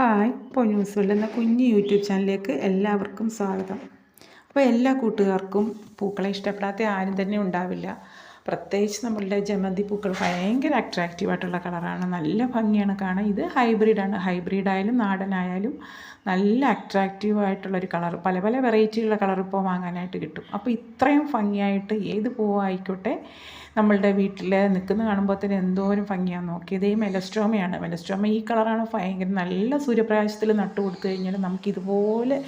Hi പൊന്നൂസുള്ള എന്ന കുഞ്ഞ് YouTube ചാനലിലേക്ക് എല്ലാവർക്കും സ്വാഗതം. അപ്പോൾ എല്ലാ കൂട്ടുകാർക്കും പൂക്കളെ ഇഷ്ടപ്പെടാത്ത ആരും തന്നെ ഉണ്ടാവില്ല. പ്രത്യേകിച്ച് നമ്മളുടെ ജമന്തി പൂക്കൾ ഭയങ്കര അട്രാക്റ്റീവായിട്ടുള്ള കളറാണ്. നല്ല ഭംഗിയാണ് കാണാൻ. ഇത് ഹൈബ്രിഡാണ് ഹൈബ്രിഡ് ആയാലും നാടനായാലും നല്ല അട്രാക്റ്റീവായിട്ടുള്ളൊരു കളർ. പല പല വെറൈറ്റിയുള്ള കളർ ഇപ്പോൾ വാങ്ങാനായിട്ട് കിട്ടും. അപ്പോൾ ഇത്രയും ഭംഗിയായിട്ട് ഏത് പൂവായിക്കോട്ടെ നമ്മളുടെ വീട്ടിൽ നിൽക്കുന്ന കാണുമ്പോൾ തന്നെ എന്തോരം ഭംഗിയാണ് നോക്കിയത് ഈ മെലസ്ട്രോമയാണ്. മെലസ്ട്രോമ ഈ കളറാണ് ഭയങ്കര നല്ല സൂര്യപ്രകാശത്തിൽ നട്ടു കൊടുത്തു കഴിഞ്ഞാൽ നമുക്കിതുപോലെ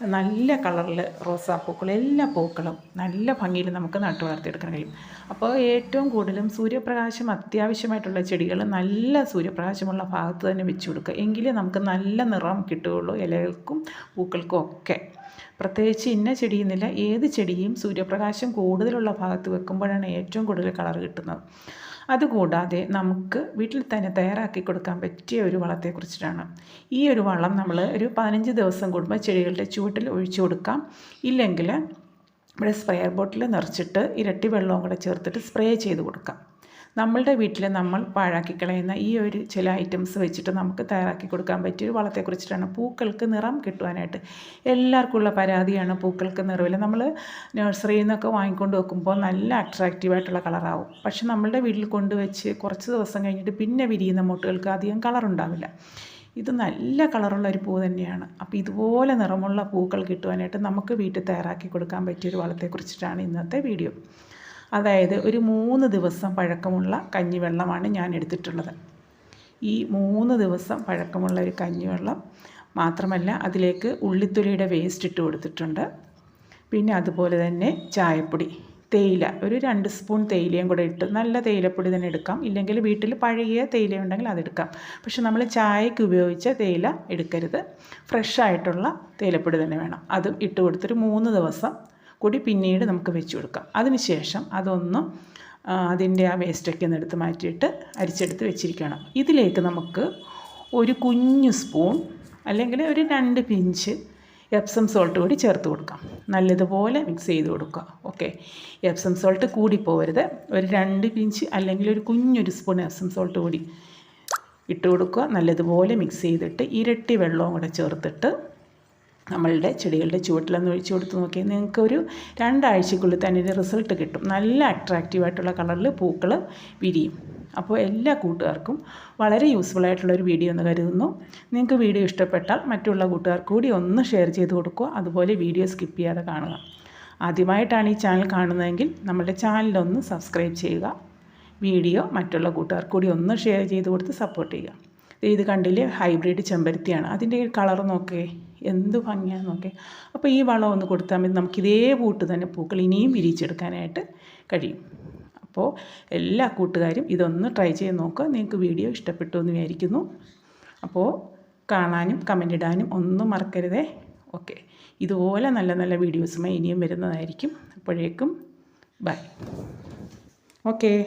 നല്ല കളറിൽ റോസാപ്പൂക്കൾ എല്ലാ പൂക്കളും നല്ല ഭംഗിയിൽ നമുക്ക് നട്ടു വളർത്തിയെടുക്കാൻ കഴിയും. അപ്പോൾ ഏറ്റവും കൂടുതലും സൂര്യപ്രകാശം അത്യാവശ്യമായിട്ടുള്ള ചെടികൾ നല്ല സൂര്യപ്രകാശമുള്ള ഭാഗത്ത് തന്നെ വെച്ച് കൊടുക്കുക. എങ്കിലേ നമുക്ക് നല്ല നിറം കിട്ടുകയുള്ളൂ ഇലകൾക്കും പൂക്കൾക്കും ഒക്കെ. പ്രത്യേകിച്ച് ഇന്ന ചെടിയെന്നില്ല ഏത് ചെടിയും സൂര്യപ്രകാശം കൂടുതലുള്ള ഭാഗത്ത് വെക്കുമ്പോഴാണ് ഏറ്റവും കൂടുതൽ കളർ കിട്ടുന്നത്. അതുകൂടാതെ നമുക്ക് വീട്ടിൽ തന്നെ തയ്യാറാക്കി കൊടുക്കാൻ പറ്റിയ ഒരു വളത്തെക്കുറിച്ചിട്ടാണ് ഈ ഒരു വളം നമ്മൾ ഒരു പതിനഞ്ച് ദിവസം കൂടുമ്പോൾ ചെടികളുടെ ചുവട്ടിൽ ഒഴിച്ചു കൊടുക്കാം. ഇല്ലെങ്കിൽ ഇവിടെ സ്പ്രെയർ ബോട്ടിൽ നിറച്ചിട്ട് ഇരട്ടി വെള്ളവും കൂടെ ചേർത്തിട്ട് സ്പ്രേ ചെയ്ത് കൊടുക്കാം. നമ്മളുടെ വീട്ടിൽ നമ്മൾ പാഴാക്കി കളയുന്ന ഈ ഒരു ചില ഐറ്റംസ് വെച്ചിട്ട് നമുക്ക് തയ്യാറാക്കി കൊടുക്കാൻ പറ്റിയ ഒരു വളത്തെക്കുറിച്ചിട്ടാണ് പൂക്കൾക്ക് നിറം കിട്ടുവാനായിട്ട് എല്ലാവർക്കും ഉള്ള പരാതിയാണ് പൂക്കൾക്ക് നിറവില്ല നമ്മൾ നഴ്സറിയിൽ നിന്നൊക്കെ വാങ്ങിക്കൊണ്ട് വെക്കുമ്പോൾ നല്ല അട്രാക്റ്റീവായിട്ടുള്ള കളറാവും പക്ഷെ നമ്മളുടെ വീട്ടിൽ കൊണ്ടുവച്ച് കുറച്ച് ദിവസം കഴിഞ്ഞിട്ട് പിന്നെ വിരിയുന്ന മുട്ടുകൾക്ക് അധികം കളറുണ്ടാവില്ല ഇത് നല്ല കളറുള്ള ഒരു പൂ തന്നെയാണ്. അപ്പോൾ ഇതുപോലെ നിറമുള്ള പൂക്കൾ കിട്ടുവാനായിട്ട് നമുക്ക് വീട്ടിൽ തയ്യാറാക്കി കൊടുക്കാൻ പറ്റിയൊരു വളത്തെക്കുറിച്ചിട്ടാണ് ഇന്നത്തെ വീഡിയോ. അതായത് ഒരു മൂന്ന് ദിവസം പഴക്കമുള്ള കഞ്ഞിവെള്ളമാണ് ഞാൻ എടുത്തിട്ടുള്ളത് ഈ മൂന്ന് ദിവസം പഴക്കമുള്ള ഒരു കഞ്ഞിവെള്ളം മാത്രമല്ല അതിലേക്ക് ഉള്ളിത്തൊലിയുടെ വേസ്റ്റ് ഇട്ട് കൊടുത്തിട്ടുണ്ട്. പിന്നെ അതുപോലെ തന്നെ ചായപ്പൊടി തേയില. ഒരു രണ്ട് സ്പൂൺ തേയിലയും കൂടെ ഇട്ട് നല്ല തേയിലപ്പൊടി തന്നെ എടുക്കാം. ഇല്ലെങ്കിൽ വീട്ടിൽ പഴകിയ തേയില ഉണ്ടെങ്കിൽ അതെടുക്കാം പക്ഷെ നമ്മൾ ചായക്ക് ഉപയോഗിച്ച തേയില എടുക്കരുത്. ഫ്രഷ് ആയിട്ടുള്ള തേയിലപ്പൊടി തന്നെ വേണം. അതും ഇട്ട് കൊടുത്തൊരു മൂന്ന് ദിവസം കൂടി പിന്നീട് നമുക്ക് വെച്ച് കൊടുക്കാം. അതിനുശേഷം അതൊന്ന് അതിന്റെ ആ വേസ്റ്റൊക്കെ ഒന്ന് എടുത്ത് മാറ്റിയിട്ട് അരിച്ചെടുത്ത് വെച്ചിരിക്കണം. ഇതിലേക്ക് നമുക്ക് ഒരു കുഞ്ഞു സ്പൂൺ അല്ലെങ്കിൽ ഒരു രണ്ട് പിഞ്ച് എപ്സം സോൾട്ട് കൂടി ചേർത്ത് കൊടുക്കാം. നല്ലതുപോലെ മിക്സ് ചെയ്ത് കൊടുക്കുക. ഓക്കെ എപ്സം സോൾട്ട് കൂടിപ്പോകരുത് ഒരു രണ്ട് പിഞ്ച് അല്ലെങ്കിൽ ഒരു കുഞ്ഞൊരു സ്പൂൺ എപ്സം സോൾട്ട് കൂടി ഇട്ട് കൊടുക്കുക. നല്ലതുപോലെ മിക്സ് ചെയ്തിട്ട് ഇരട്ടി വെള്ളവും കൂടെ ചേർത്തിട്ട് നമ്മളുടെ ചെടികളുടെ ചുവട്ടിലൊന്ന് ഒഴിച്ചു കൊടുത്ത് നിങ്ങൾക്ക് ഒരു രണ്ടാഴ്ചക്കുള്ളിൽ തന്നെ റിസൾട്ട് കിട്ടും. നല്ല അട്രാക്റ്റീവായിട്ടുള്ള കളറിൽ പൂക്കൾ വിരിയും. അപ്പോൾ എല്ലാ കൂട്ടുകാർക്കും വളരെ യൂസ്ഫുൾ ആയിട്ടുള്ള ഒരു വീഡിയോ എന്ന് കരുതുന്നു. നിങ്ങൾക്ക് വീഡിയോ ഇഷ്ടപ്പെട്ടാൽ മറ്റുള്ള കൂട്ടുകാർക്ക് കൂടി ഒന്ന് ഷെയർ ചെയ്ത് കൊടുക്കുക. അതുപോലെ വീഡിയോ സ്കിപ്പ് ചെയ്യാതെ കാണുക. ആദ്യമായിട്ടാണ് ഈ ചാനൽ കാണുന്നതെങ്കിൽ നമ്മുടെ ചാനലൊന്ന് സബ്സ്ക്രൈബ് ചെയ്യുക. വീഡിയോ മറ്റുള്ള കൂട്ടുകാർക്ക് കൂടി ഒന്ന് ഷെയർ ചെയ്ത് കൊടുത്ത് സപ്പോർട്ട് ചെയ്യുക. ഇത് കണ്ടില്ലേ? ഹൈബ്രിഡ് ചെമ്പരത്തിയാണ്. അതിന്റെ കളർ നോക്കേ. എന്ത് ഭംഗിയാണ് നോക്കേ. അപ്പോൾ ഈ വളം ഒന്ന് കൊടുത്താൽ മതി. നമുക്ക് ഇതേ കൂട്ട് തന്നെ പൂക്കൾ ഇനിയും വിരിച്ചെടുക്കാനായിട്ട് കഴിയും. അപ്പോൾ എല്ലാ കൂട്ടുകാരും ഇതൊന്ന് ട്രൈ ചെയ്ത് നോക്കുക. നിങ്ങൾക്ക് വീഡിയോ ഇഷ്ടപ്പെട്ടു എന്ന് വിചാരിക്കുന്നു. അപ്പോൾ കാണാനും കമന്റ് ഇടാനും ഒന്നും മറക്കരുതേ. ഓക്കെ ഇതുപോലെ നല്ല നല്ല വീഡിയോസുമായി ഇനിയും വരുന്നതായിരിക്കും. അപ്പോഴേക്കും ബൈ ഓക്കേ